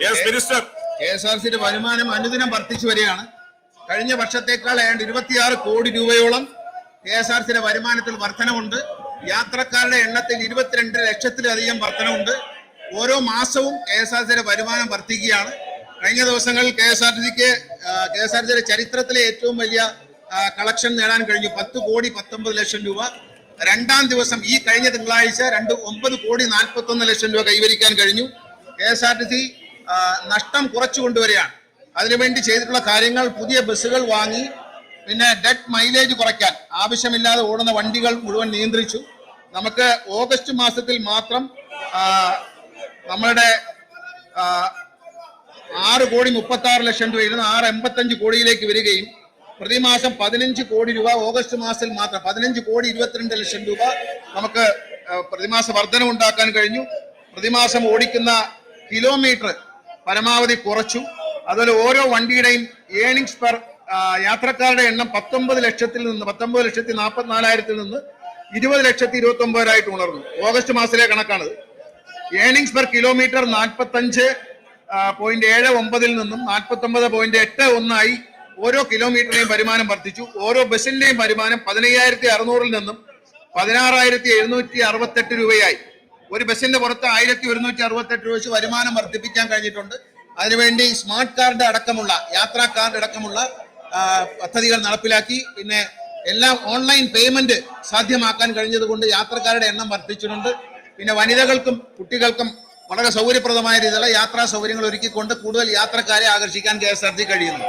Minister K S R സിയുടെ വരുമാനം അനുദിനം വർദ്ധിച്ചു വരികയാണ്. കഴിഞ്ഞ വർഷത്തേക്കാൾ ഏതാണ്ട് ഇരുപത്തിയാറ് കോടി രൂപയോളം കെ എസ് ആർ സിയുടെ വരുമാനത്തിൽ വർധനമുണ്ട് യാത്രക്കാരുടെ എണ്ണത്തിൽ ഇരുപത്തിരണ്ട് ലക്ഷത്തിലധികം വർധനമുണ്ട് ഓരോ മാസവും കെ എസ് ആർ സിയുടെ വരുമാനം വർദ്ധിക്കുകയാണ്. കഴിഞ്ഞ ദിവസങ്ങളിൽ കെ എസ് ആർ സിക്ക് കെ എസ് ആർ സിയുടെ ചരിത്രത്തിലെ ഏറ്റവും വലിയ കളക്ഷൻ നേടാൻ കഴിഞ്ഞു. പത്ത് കോടി പത്തൊമ്പത് ലക്ഷം രൂപ. രണ്ടാം ദിവസം ഈ കഴിഞ്ഞ തിങ്കളാഴ്ച രണ്ട് ഒമ്പത് കോടി നാൽപ്പത്തൊന്ന് ലക്ഷം രൂപ കൈവരിക്കാൻ കഴിഞ്ഞു. K S R T C നഷ്ടം കുറച്ചു കൊണ്ടുവരികയാണ്. അതിനുവേണ്ടി ചെയ്തിട്ടുള്ള കാര്യങ്ങൾ പുതിയ ബസ്സുകൾ വാങ്ങി പിന്നെ ഡെഡ് മൈലേജ് കുറയ്ക്കാൻ. ആവശ്യമില്ലാതെ ഓടുന്ന വണ്ടികൾ മുഴുവൻ നിയന്ത്രിച്ചു. നമുക്ക് ഓഗസ്റ്റ് മാസത്തിൽ മാത്രം നമ്മളുടെ ആറ് കോടി മുപ്പത്തി ആറ് ലക്ഷം രൂപയിൽ നിന്ന് ആറ് എൺപത്തഞ്ച് കോടിയിലേക്ക് വരികയും പ്രതിമാസം പതിനഞ്ച് കോടി രൂപ ഓഗസ്റ്റ് മാസത്തിൽ മാത്രം പതിനഞ്ച് കോടി ഇരുപത്തിരണ്ട് ലക്ഷം രൂപ നമുക്ക് പ്രതിമാസ വർധന ഉണ്ടാക്കാൻ കഴിഞ്ഞു. പ്രതിമാസം ഓടിക്കുന്ന കിലോമീറ്റർ പരമാവധി കുറച്ചു. അതുപോലെ ഓരോ വണ്ടിയുടെയും ഏണിങ്സ് പെർ യാത്രക്കാരുടെ എണ്ണം പത്തൊമ്പത് ലക്ഷത്തിൽ നിന്ന് പത്തൊമ്പത് ലക്ഷത്തി നാൽപ്പത്തിനാലായിരത്തിൽ നിന്ന് ഇരുപത് ലക്ഷത്തി ഇരുപത്തി ഒമ്പതിനായിട്ട് ഉണർന്നു. ഓഗസ്റ്റ് മാസത്തിലെ കണക്കാണിത്. ഏണിങ്സ് പെർ കിലോമീറ്റർ നാൽപ്പത്തഞ്ച് പോയിന്റ് ഏഴ് ഒമ്പതിൽ നിന്നും നാൽപ്പത്തൊമ്പത് പോയിന്റ് എട്ട് ഒന്നായി ഓരോ കിലോമീറ്ററിന്റെയും വരുമാനം വർദ്ധിച്ചു. ഓരോ ബസിന്റെയും വരുമാനം പതിനയ്യായിരത്തി അറുന്നൂറിൽ നിന്നും പതിനാറായിരത്തി എഴുന്നൂറ്റി അറുപത്തെട്ട് രൂപയായി. ഒരു ബസ്സിന്റെ പുറത്ത് ആയിരത്തി ഒരുന്നൂറ്റി അറുപത്തെട്ട് രൂപ വെച്ച് വരുമാനം വർദ്ധിപ്പിക്കാൻ കഴിഞ്ഞിട്ടുണ്ട്. അതിനുവേണ്ടി സ്മാർട്ട് കാർഡ് അടക്കമുള്ള യാത്രാ കാർഡ് അടക്കമുള്ള പദ്ധതികൾ നടപ്പിലാക്കി. പിന്നെ എല്ലാം ഓൺലൈൻ പേയ്മെന്റ് സാധ്യമാക്കാൻ കഴിഞ്ഞതുകൊണ്ട് യാത്രക്കാരുടെ എണ്ണം വർദ്ധിച്ചിട്ടുണ്ട്. പിന്നെ വനിതകൾക്കും കുട്ടികൾക്കും വളരെ സൗകര്യപ്രദമായ രീതിയിലുള്ള യാത്രാ സൗകര്യങ്ങൾ ഒരുക്കിക്കൊണ്ട് കൂടുതൽ യാത്രക്കാരെ ആകർഷിക്കാൻ കെ എസ് ആർ ടി കഴിയുന്നു.